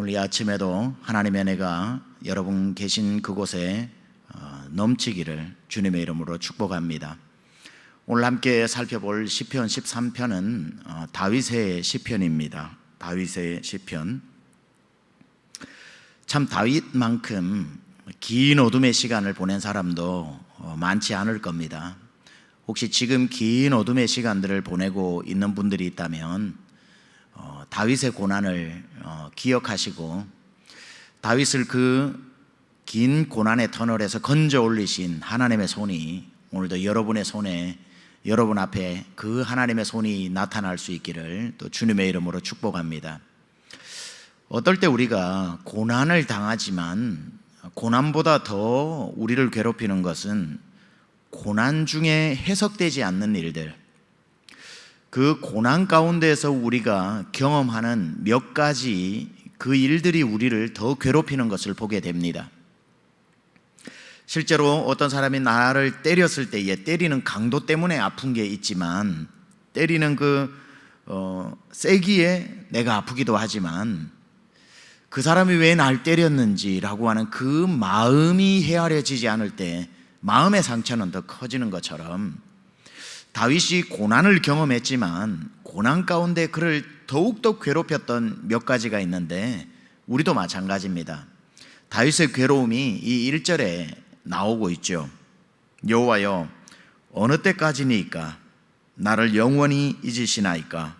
오늘 이 아침에도 하나님의 은혜가 여러분 계신 그곳에 어, 넘치기를 주님의 이름으로 축복합니다. 오늘 함께 살펴볼 시편 13편은 어, 다윗의 시편입니다. 다윗의 시편. 참 다윗만큼 긴 어둠의 시간을 보낸 사람도 어, 많지 않을 겁니다. 혹시 지금 긴 어둠의 시간들을 보내고 있는 분들이 있다면 어, 다윗의 고난을 어, 기억하시고 다윗을 그 긴 고난의 터널에서 건져 올리신 하나님의 손이 오늘도 여러분의 손에 여러분 앞에 그 하나님의 손이 나타날 수 있기를 또 주님의 이름으로 축복합니다. 어떨 때 우리가 고난을 당하지만 고난보다 더 우리를 괴롭히는 것은 고난 중에 해석되지 않는 일들, 그 고난 가운데에서 우리가 경험하는 몇 가지 그 일들이 우리를 더 괴롭히는 것을 보게 됩니다. 실제로 어떤 사람이 나를 때렸을 때에 때리는 강도 때문에 아픈 게 있지만 때리는 그 어, 세기에 내가 아프기도 하지만 그 사람이 왜 날 때렸는지라고 하는 그 마음이 헤아려지지 않을 때 마음의 상처는 더 커지는 것처럼 다윗이 고난을 경험했지만 고난 가운데 그를 더욱더 괴롭혔던 몇 가지가 있는데 우리도 마찬가지입니다. 다윗의 괴로움이 이 1절에 나오고 있죠. 여호와여 어느 때까지니까 나를 영원히 잊으시나이까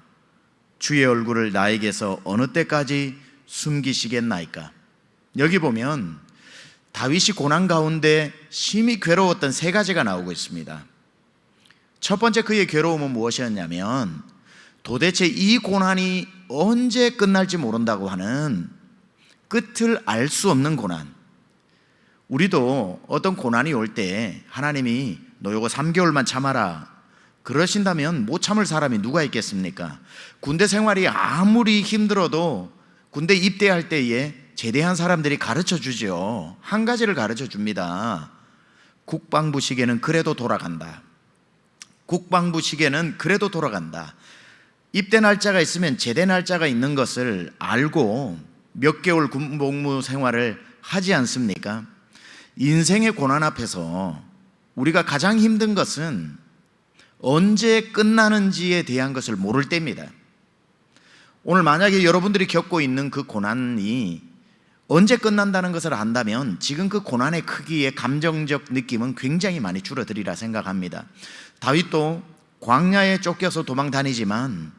주의 얼굴을 나에게서 어느 때까지 숨기시겠나이까 여기 보면 다윗이 고난 가운데 심히 괴로웠던 세 가지가 나오고 있습니다. 첫 번째 그의 괴로움은 무엇이었냐면 도대체 이 고난이 언제 끝날지 모른다고 하는 끝을 알 수 없는 고난. 우리도 어떤 고난이 올 때 하나님이 너 요거 3개월만 참아라. 그러신다면 못 참을 사람이 누가 있겠습니까? 군대 생활이 아무리 힘들어도 군대 입대할 때에 제대한 사람들이 가르쳐 주죠. 한 가지를 가르쳐 줍니다. 국방부 시계는 그래도 돌아간다. 국방부 시계는 그래도 돌아간다. 입대 날짜가 있으면 제대 날짜가 있는 것을 알고 몇 개월 군복무 생활을 하지 않습니까? 인생의 고난 앞에서 우리가 가장 힘든 것은 언제 끝나는지에 대한 것을 모를 때입니다. 오늘 만약에 여러분들이 겪고 있는 그 고난이 언제 끝난다는 것을 안다면 지금 그 고난의 크기의 감정적 느낌은 굉장히 많이 줄어들이라 생각합니다. 다윗도 광야에 쫓겨서 도망 다니지만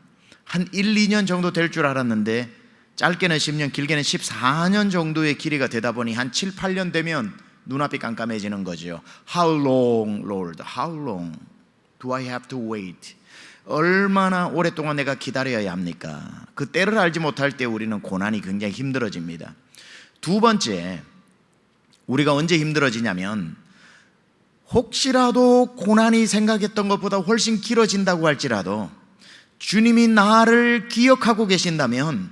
한 1, 2년 정도 될 줄 알았는데 짧게는 10년, 길게는 14년 정도의 길이가 되다 보니 한 7, 8년 되면 눈앞이 깜깜해지는 거죠. How long, Lord? How long do I have to wait? 얼마나 오랫동안 내가 기다려야 합니까? 그 때를 알지 못할 때 우리는 고난이 굉장히 힘들어집니다. 두 번째, 우리가 언제 힘들어지냐면 혹시라도 고난이 생각했던 것보다 훨씬 길어진다고 할지라도 주님이 나를 기억하고 계신다면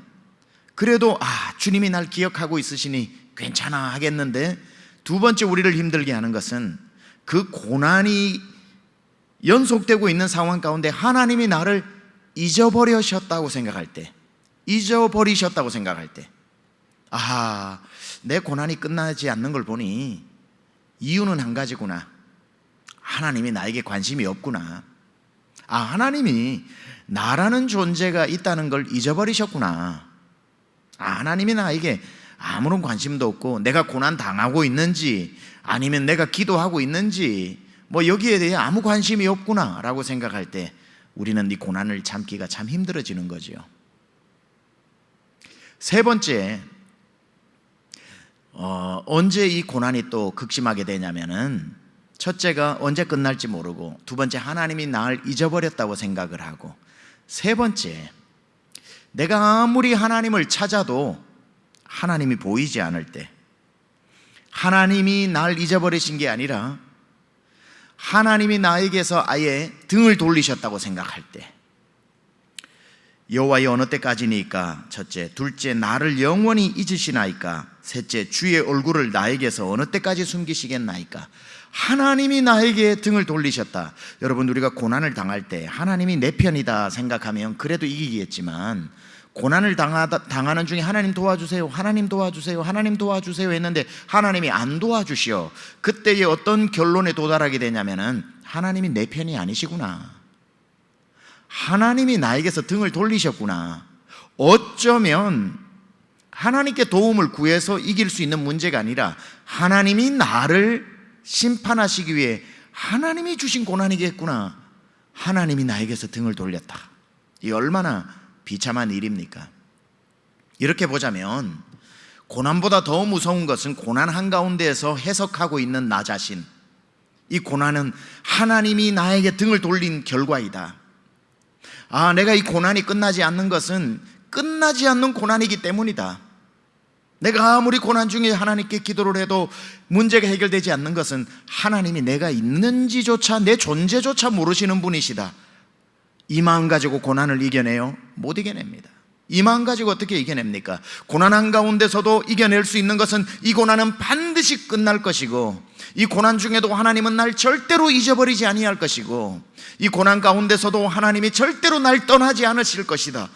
그래도 아, 주님이 날 기억하고 있으시니 괜찮아 하겠는데 두 번째 우리를 힘들게 하는 것은 그 고난이 연속되고 있는 상황 가운데 하나님이 나를 잊어버리셨다고 생각할 때, 잊어버리셨다고 생각할 때, 아, 내 고난이 끝나지 않는 걸 보니 이유는 한 가지구나. 하나님이 나에게 관심이 없구나. 아, 하나님이 나라는 존재가 있다는 걸 잊어버리셨구나. 아, 하나님이 나에게 아무런 관심도 없고 내가 고난 당하고 있는지 아니면 내가 기도하고 있는지 뭐 여기에 대해 아무 관심이 없구나라고 생각할 때 우리는 이 고난을 참기가 참 힘들어지는 거지요. 세 번째, 어, 언제 이 고난이 또 극심하게 되냐면은 첫째가 언제 끝날지 모르고 두 번째 하나님이 나를 잊어버렸다고 생각을 하고 세 번째 내가 아무리 하나님을 찾아도 하나님이 보이지 않을 때 하나님이 날 잊어버리신 게 아니라 하나님이 나에게서 아예 등을 돌리셨다고 생각할 때 여호와의 어느 때까지니까 첫째 둘째 나를 영원히 잊으시나이까? 셋째 주의 얼굴을 나에게서 어느 때까지 숨기시겠나이까 하나님이 나에게 등을 돌리셨다 여러분 우리가 고난을 당할 때 하나님이 내 편이다 생각하면 그래도 이기겠지만 고난을 당하다, 당하는 중에 하나님 도와주세요, 하나님 도와주세요, 하나님 도와주세요 했는데 하나님이 안 도와주시어. 그때에 어떤 결론에 도달하게 되냐면은 하나님이 내 편이 아니시구나. 하나님이 나에게서 등을 돌리셨구나. 어쩌면 하나님께 도움을 구해서 이길 수 있는 문제가 아니라 하나님이 나를 심판하시기 위해 하나님이 주신 고난이겠구나. 하나님이 나에게서 등을 돌렸다. 이 얼마나 비참한 일입니까? 이렇게 보자면 고난보다 더 무서운 것은 고난 한가운데에서 해석하고 있는 나 자신. 이 고난은 하나님이 나에게 등을 돌린 결과이다. 아, 내가 이 고난이 끝나지 않는 것은 끝나지 않는 고난이기 때문이다. 내가 아무리 고난 중에 하나님께 기도를 해도 문제가 해결되지 않는 것은 하나님이 내가 있는지조차 내 존재조차 모르시는 분이시다. 이 마음 가지고 고난을 이겨내요? 못 이겨냅니다. 이 마음 가지고 어떻게 이겨냅니까? 고난 한가운데서도 이겨낼 수 있는 것은 이 고난은 반드시 끝날 것이고 이 고난 중에도 하나님은 날 절대로 잊어버리지 아니할 것이고 이 고난 가운데서도 하나님이 절대로 날 떠나지 않으실 것이다.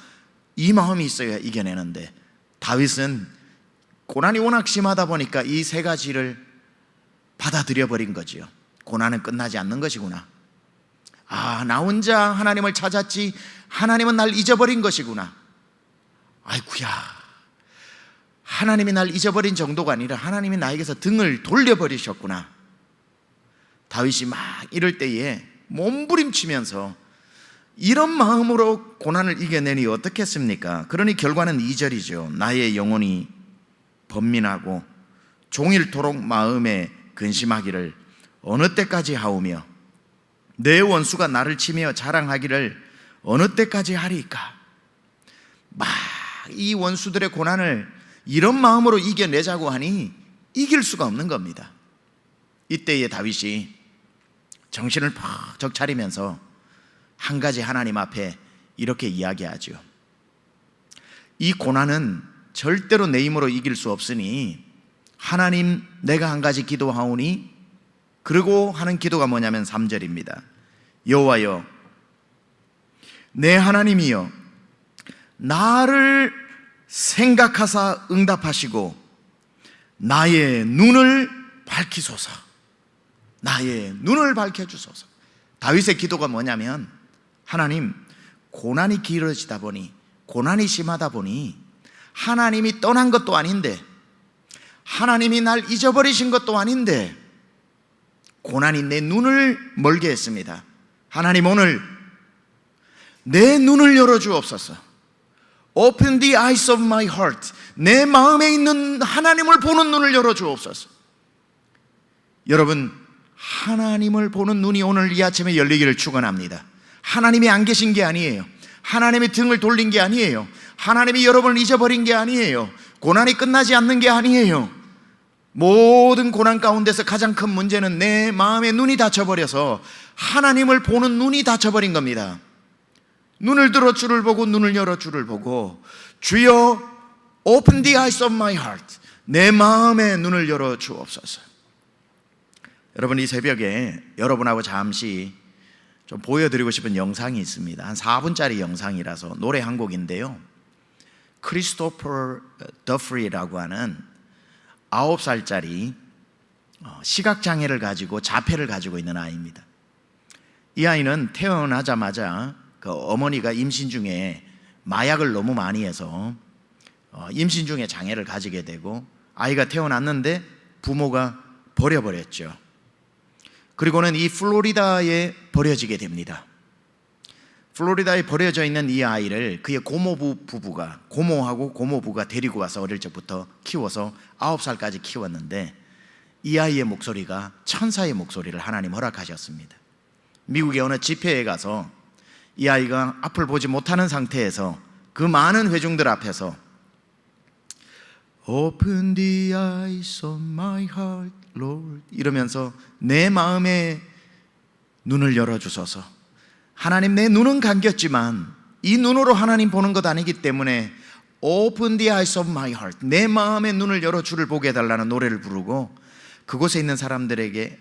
이 마음이 있어야 이겨내는데 다윗은 고난이 워낙 심하다 보니까 이 세 가지를 받아들여 버린 거지요. 고난은 끝나지 않는 것이구나. 아, 나 혼자 하나님을 찾았지 하나님은 날 잊어버린 것이구나. 아이구야. 하나님이 날 잊어버린 정도가 아니라 하나님이 나에게서 등을 돌려버리셨구나. 다윗이 막 이럴 때에 몸부림치면서 이런 마음으로 고난을 이겨내니 어떻겠습니까? 그러니 결과는 2절이죠. 나의 영혼이 번민하고 종일토록 마음에 근심하기를 어느 때까지 하오며 내 원수가 나를 치며 자랑하기를 어느 때까지 하리까? 막 이 원수들의 고난을 이런 마음으로 이겨내자고 하니 이길 수가 없는 겁니다. 이때에 다윗이 정신을 퍽적 차리면서 한 가지 하나님 앞에 이렇게 이야기하죠. 이 고난은 절대로 내 힘으로 이길 수 없으니 하나님 내가 한 가지 기도하오니 그리고 하는 기도가 뭐냐면 3절입니다. 여호와여 내 하나님이여 나를 생각하사 응답하시고 나의 눈을 밝히소서. 나의 눈을 밝혀 주소서. 다윗의 기도가 뭐냐면 하나님 고난이 길어지다 보니 고난이 심하다 보니 하나님이 떠난 것도 아닌데 하나님이 날 잊어버리신 것도 아닌데 고난이 내 눈을 멀게 했습니다. 하나님 오늘 내 눈을 열어 주옵소서. Open the eyes of my heart. 내 마음에 있는 하나님을 보는 눈을 열어 주옵소서. 여러분, 하나님을 보는 눈이 오늘 이 아침에 열리기를 축원합니다. 하나님이 안 계신 게 아니에요. 하나님이 등을 돌린 게 아니에요. 하나님이 여러분을 잊어버린 게 아니에요. 고난이 끝나지 않는 게 아니에요. 모든 고난 가운데서 가장 큰 문제는 내 마음의 눈이 닫혀버려서 하나님을 보는 눈이 닫혀버린 겁니다. 눈을 들어 주를 보고 눈을 열어 주를 보고 주여 open the eyes of my heart 내 마음의 눈을 열어 주옵소서. 여러분 이 새벽에 여러분하고 잠시 좀 보여드리고 싶은 영상이 있습니다. 한 4분짜리 영상이라서 노래 한 곡인데요. 크리스토퍼 더프리라고 하는 9살짜리 어, 시각장애를 가지고 자폐를 가지고 있는 아이입니다. 이 아이는 태어나자마자 그 어머니가 임신 중에 마약을 너무 많이 해서 어, 임신 중에 장애를 가지게 되고 아이가 태어났는데 부모가 버려버렸죠. 그리고는 이 플로리다에 버려지게 됩니다. 플로리다에 버려져 있는 이 아이를 그의 고모부 부부가 고모하고 고모부가 데리고 와서 어릴 적부터 키워서 아홉 살까지 키웠는데 이 아이의 목소리가 천사의 목소리를 하나님 허락하셨습니다. 미국의 어느 집회에 가서 이 아이가 앞을 보지 못하는 상태에서 그 많은 회중들 앞에서 Open the eyes of my heart, Lord 이러면서 내 마음의 눈을 열어 주소서. 하나님 내 눈은 감겼지만 이 눈으로 하나님 보는 것 아니기 때문에 Open the eyes of my heart 내 마음의 눈을 열어 주를 보게 해달라는 노래를 부르고 그곳에 있는 사람들에게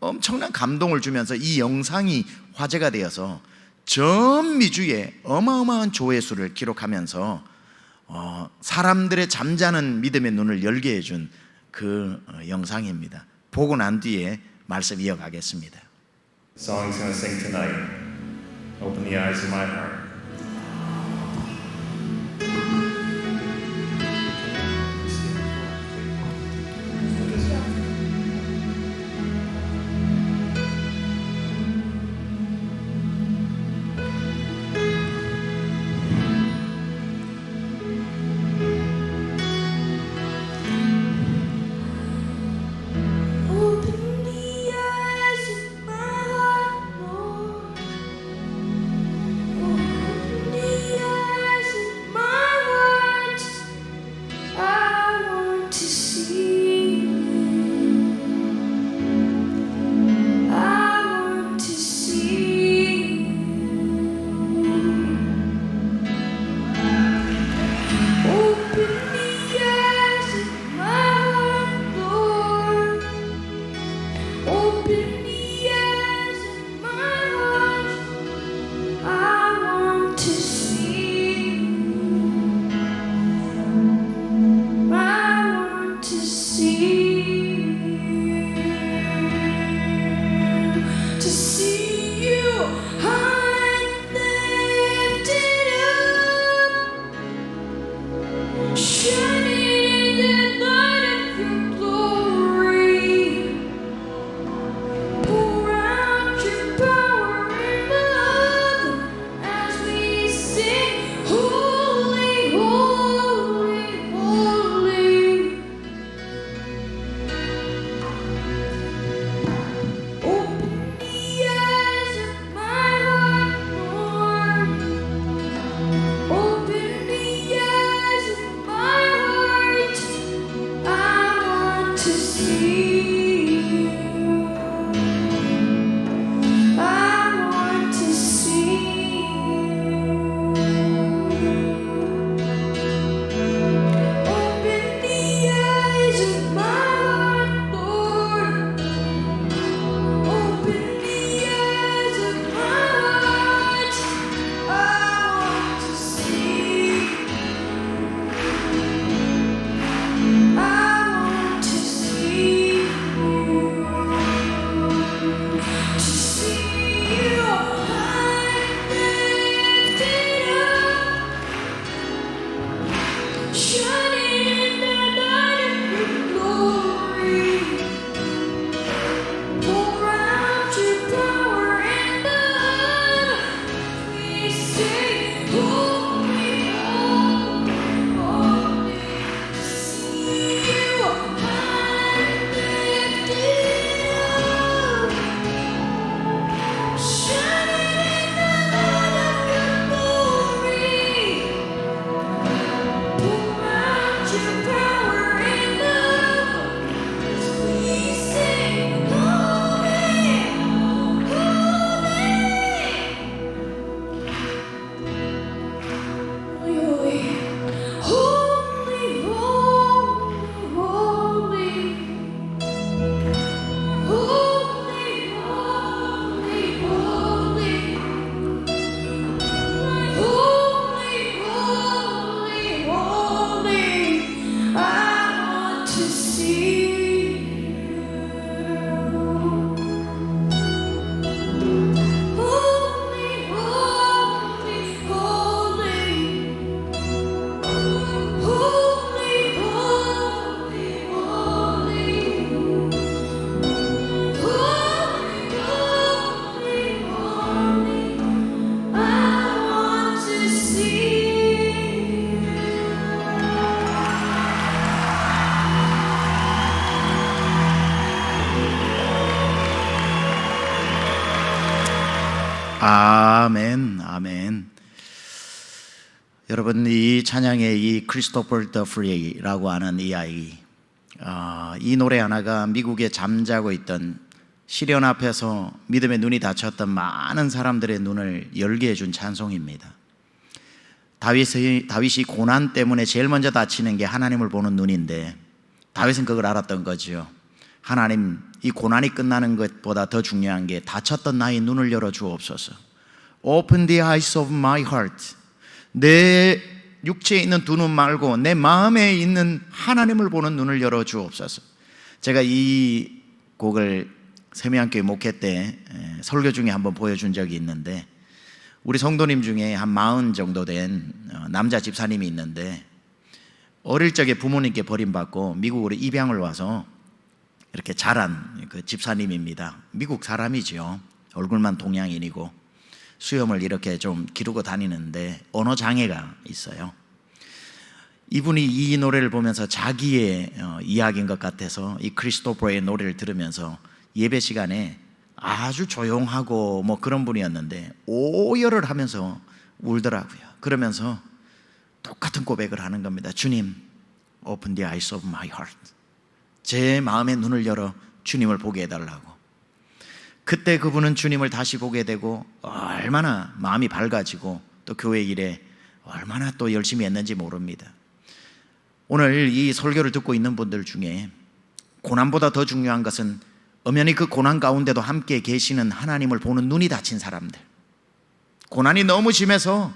엄청난 감동을 주면서 이 영상이 화제가 되어서 전 미주에 어마어마한 조회수를 기록하면서 어, 사람들의 잠자는 믿음의 눈을 열게 해준 그 어, 영상입니다. 보고 난 뒤에 말씀 이어가겠습니다. Song he's going to sing tonight. Open the eyes of my heart. 찬양의 이 크리스토퍼 더 프리라고 하는 이 아이, 아, 이 노래 하나가 미국에 잠자고 있던 시련 앞에서 믿음의 눈이 닫혔던 많은 사람들의 눈을 열게 해준 찬송입니다. 다윗이 다윗이 고난 때문에 제일 먼저 다치는 게 하나님을 보는 눈인데 다윗은 그걸 알았던 거지요. 하나님 이 고난이 끝나는 것보다 더 중요한 게 다쳤던 나의 눈을 열어 주옵소서. Open the eyes of my heart. 내 육체에 있는 두 눈 말고 내 마음에 있는 하나님을 보는 눈을 열어 주옵소서. 제가 이 곡을 세미한교회 목회 때 에, 설교 중에 한번 보여준 적이 있는데 우리 성도님 중에 한 마흔 정도 된 어, 남자 집사님이 있는데 어릴 적에 부모님께 버림받고 미국으로 입양을 와서 이렇게 자란 그 집사님입니다. 미국 사람이지요. 얼굴만 동양인이고 수염을 이렇게 좀 기르고 다니는데 언어 장애가 있어요. 이분이 이 노래를 보면서 자기의 어, 이야기인 것 같아서 이 크리스토퍼의 노래를 들으면서 예배 시간에 아주 조용하고 뭐 그런 분이었는데 오열을 하면서 울더라고요. 그러면서 똑같은 고백을 하는 겁니다. 주님, open the eyes of my heart. 제 마음의 눈을 열어 주님을 보게 해달라고. 그때 그분은 주님을 다시 보게 되고 얼마나 마음이 밝아지고 또 교회 일에 얼마나 또 열심히 했는지 모릅니다. 오늘 이 설교를 듣고 있는 분들 중에 고난보다 더 중요한 것은 엄연히 그 고난 가운데도 함께 계시는 하나님을 보는 눈이 닫힌 사람들. 고난이 너무 심해서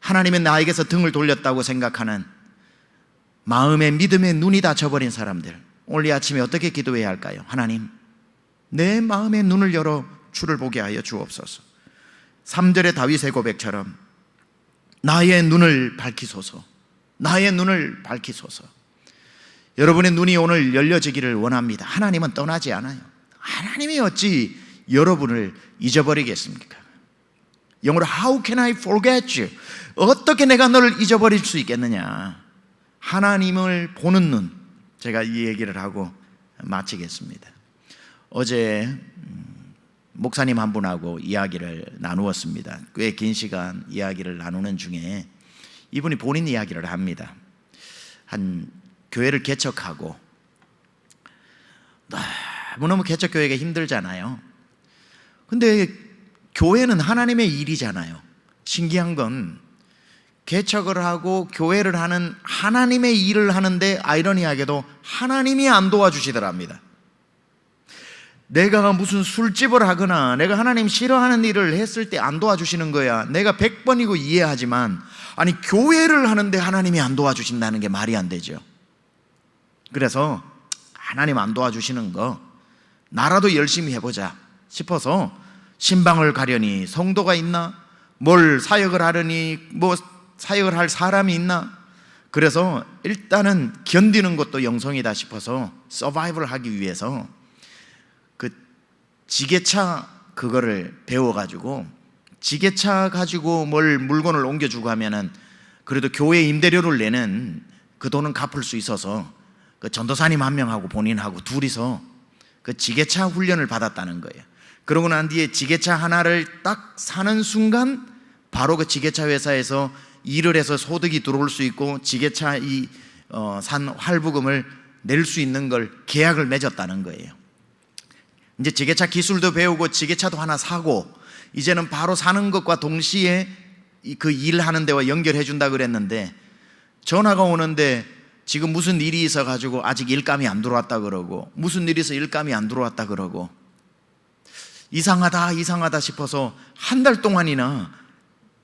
하나님은 나에게서 등을 돌렸다고 생각하는 마음의 믿음의 눈이 닫혀버린 사람들. 오늘 이 아침에 어떻게 기도해야 할까요? 하나님, 내 마음의 눈을 열어 주를 보게 하여 주옵소서. 3절의 다윗의 고백처럼 나의 눈을 밝히소서. 나의 눈을 밝히소서. 여러분의 눈이 오늘 열려지기를 원합니다. 하나님은 떠나지 않아요. 하나님이 어찌 여러분을 잊어버리겠습니까? 영어로 How can I forget you? 어떻게 내가 너를 잊어버릴 수 있겠느냐? 하나님을 보는 눈. 제가 이 얘기를 하고 마치겠습니다. 어제 음, 목사님 한 분하고 이야기를 나누었습니다. 꽤 긴 시간 이야기를 나누는 중에 이분이 본인 이야기를 합니다. 한 교회를 개척하고 너무너무 개척 교회가 힘들잖아요. 근데 교회는 하나님의 일이잖아요. 신기한 건 개척을 하고 교회를 하는 하나님의 일을 하는데 아이러니하게도 하나님이 안 도와주시더랍니다. 내가 무슨 술집을 하거나 내가 하나님 싫어하는 일을 했을 때 안 도와주시는 거야. 내가 백 번이고 이해하지만 아니 교회를 하는데 하나님이 안 도와주신다는 게 말이 안 되죠. 그래서 하나님 안 도와주시는 거 나라도 열심히 해보자 싶어서 신방을 가려니 성도가 있나? 뭘 사역을 하려니 뭐 사역을 할 사람이 있나? 그래서 일단은 견디는 것도 영성이다 싶어서 서바이벌 하기 위해서 그 지게차 그거를 배워가지고 지게차 가지고 뭘 물건을 옮겨주고 하면은 그래도 교회 임대료를 내는 그 돈은 갚을 수 있어서 그 전도사님 한 명하고 본인하고 둘이서 그 지게차 훈련을 받았다는 거예요. 그러고 난 뒤에 지게차 하나를 딱 사는 순간 바로 그 지게차 회사에서 일을 해서 소득이 들어올 수 있고 지게차 이 어, 산 할부금을 낼 수 있는 걸 계약을 맺었다는 거예요. 이제 지게차 기술도 배우고 지게차도 하나 사고 이제는 바로 사는 것과 동시에 그 일하는 데와 연결해 준다 그랬는데 전화가 오는데 지금 무슨 일이 있어 가지고 아직 일감이 안 들어왔다 그러고 무슨 일이 있어 일감이 안 들어왔다 그러고 이상하다 이상하다 싶어서 한 달 동안이나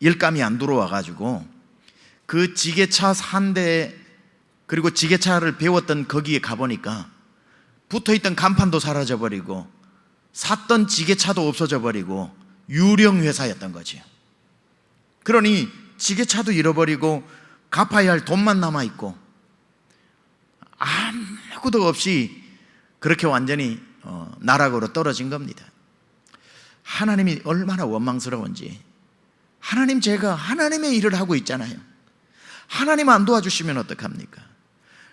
일감이 안 들어와 가지고 그 지게차 산대 그리고 지게차를 배웠던 거기에 가보니까 붙어 있던 간판도 사라져 버리고 샀던 지게차도 없어져 버리고 유령 회사였던 거지요. 그러니 지게차도 잃어버리고 갚아야 할 돈만 남아 있고 아무것도 없이 그렇게 완전히 어, 나락으로 떨어진 겁니다. 하나님이 얼마나 원망스러운지 하나님 제가 하나님의 일을 하고 있잖아요. 하나님 안 도와주시면 어떡합니까?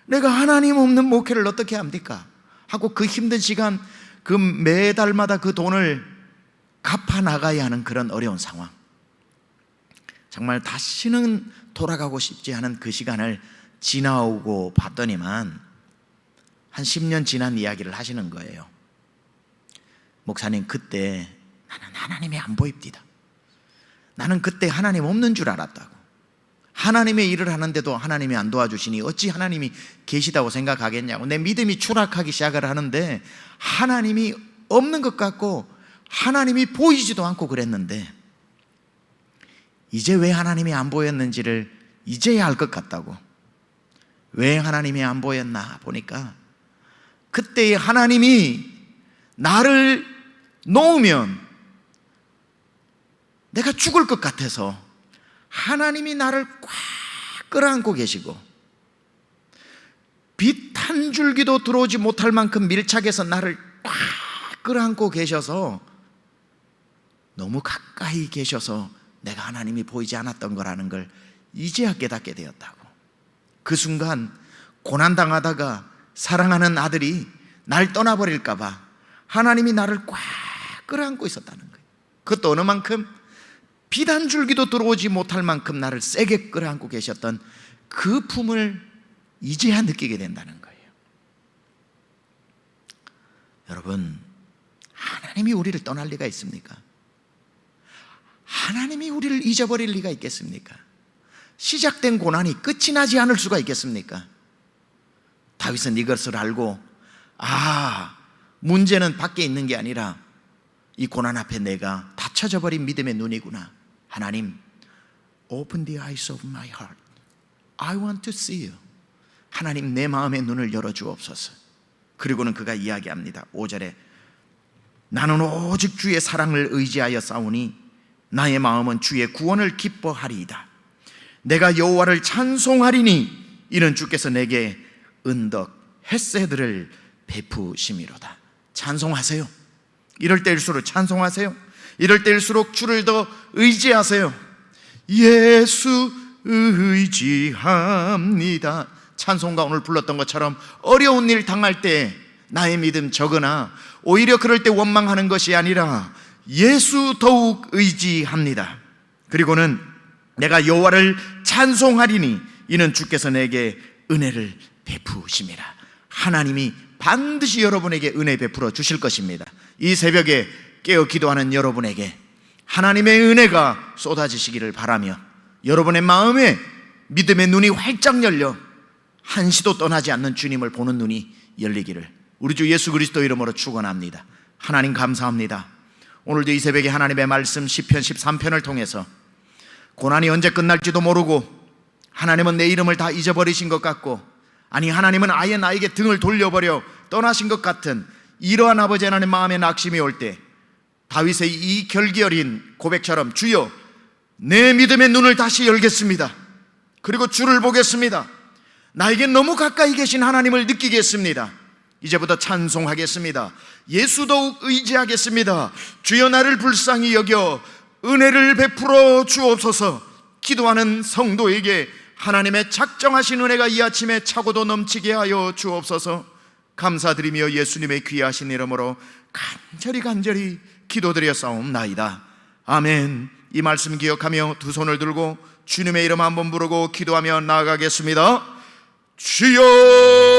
내가 하나님 없는 목회를 어떻게 합니까? 하고 그 힘든 시간 그 매달마다 그 돈을 갚아 나가야 하는 그런 어려운 상황. 정말 다시는 돌아가고 싶지 않은 그 시간을 지나오고 봤더니만 한 10년 지난 이야기를 하시는 거예요. 목사님, 그때 나는 하나님이 안 보입니다. 나는 그때 하나님 없는 줄 알았다고. 하나님의 일을 하는데도 하나님이 안 도와주시니 어찌 하나님이 계시다고 생각하겠냐고. 내 믿음이 추락하기 시작을 하는데 하나님이 없는 것 같고 하나님이 보이지도 않고 그랬는데 이제 왜 하나님이 안 보였는지를 이제야 알 것 같다고. 왜 하나님이 안 보였나 보니까 그때 하나님이 나를 놓으면 내가 죽을 것 같아서 하나님이 나를 꽉 끌어안고 계시고 빛 한 줄기도 들어오지 못할 만큼 밀착해서 나를 꽉 끌어안고 계셔서 너무 가까이 계셔서 내가 하나님이 보이지 않았던 거라는 걸 이제야 깨닫게 되었다고. 그 순간 고난당하다가 사랑하는 아들이 날 떠나버릴까봐 하나님이 나를 꽉 끌어안고 있었다는 거예요. 그것도 어느 만큼 빛한 줄기도 들어오지 못할 만큼 나를 세게 끌어안고 계셨던 그 품을 이제야 느끼게 된다는 거예요. 여러분, 하나님이 우리를 떠날 리가 있습니까? 하나님이 우리를 잊어버릴 리가 있겠습니까? 시작된 고난이 끝이 나지 않을 수가 있겠습니까? 다윗은 이것을 알고 아 문제는 밖에 있는 게 아니라 이 고난 앞에 내가 닫혀져 버린 믿음의 눈이구나 하나님 Open the eyes of my heart I want to see you 하나님 내 마음의 눈을 열어 주옵소서 그리고는 그가 이야기합니다 5절에 나는 오직 주의 사랑을 의지하여 싸우니 나의 마음은 주의 구원을 기뻐하리이다 내가 여호와를 찬송하리니 이는 주께서 내게 은덕 햇새들을 베푸심이로다. 찬송하세요. 이럴 때일수록 찬송하세요. 이럴 때일수록 주를 더 의지하세요. 예수 의지합니다. 찬송가 오늘 불렀던 것처럼 어려운 일 당할 때 나의 믿음 적으나 오히려 그럴 때 원망하는 것이 아니라 예수 더욱 의지합니다. 그리고는 내가 여호와를 찬송하리니 이는 주께서 내게 은혜를 베푸심이라. 하나님이 반드시 여러분에게 은혜 베풀어 주실 것입니다. 이 새벽에 깨어 기도하는 여러분에게 하나님의 은혜가 쏟아지시기를 바라며 여러분의 마음에 믿음의 눈이 활짝 열려 한시도 떠나지 않는 주님을 보는 눈이 열리기를 우리 주 예수 그리스도 이름으로 축원합니다. 하나님 감사합니다. 오늘도 이 새벽에 하나님의 말씀 시편 13편을 통해서 고난이 언제 끝날지도 모르고 하나님은 내 이름을 다 잊어버리신 것 같고 아니 하나님은 아예 나에게 등을 돌려버려 떠나신 것 같은 이러한 아버지 하나님 마음에 낙심이 올때 다윗의 이 어린 고백처럼 주여 내 믿음의 눈을 다시 열겠습니다. 그리고 주를 보겠습니다. 나에게 너무 가까이 계신 하나님을 느끼겠습니다. 이제부터 찬송하겠습니다. 예수 더욱 의지하겠습니다. 주여 나를 불쌍히 여겨 은혜를 베풀어 주옵소서. 기도하는 성도에게 하나님의 작정하신 은혜가 이 아침에 차고도 넘치게 하여 주옵소서. 감사드리며 예수님의 귀하신 이름으로 간절히 간절히 기도드려 싸움나이다. 아멘. 이 말씀 기억하며 두 손을 들고 주님의 이름 한번 부르고 기도하며 나아가겠습니다. 주여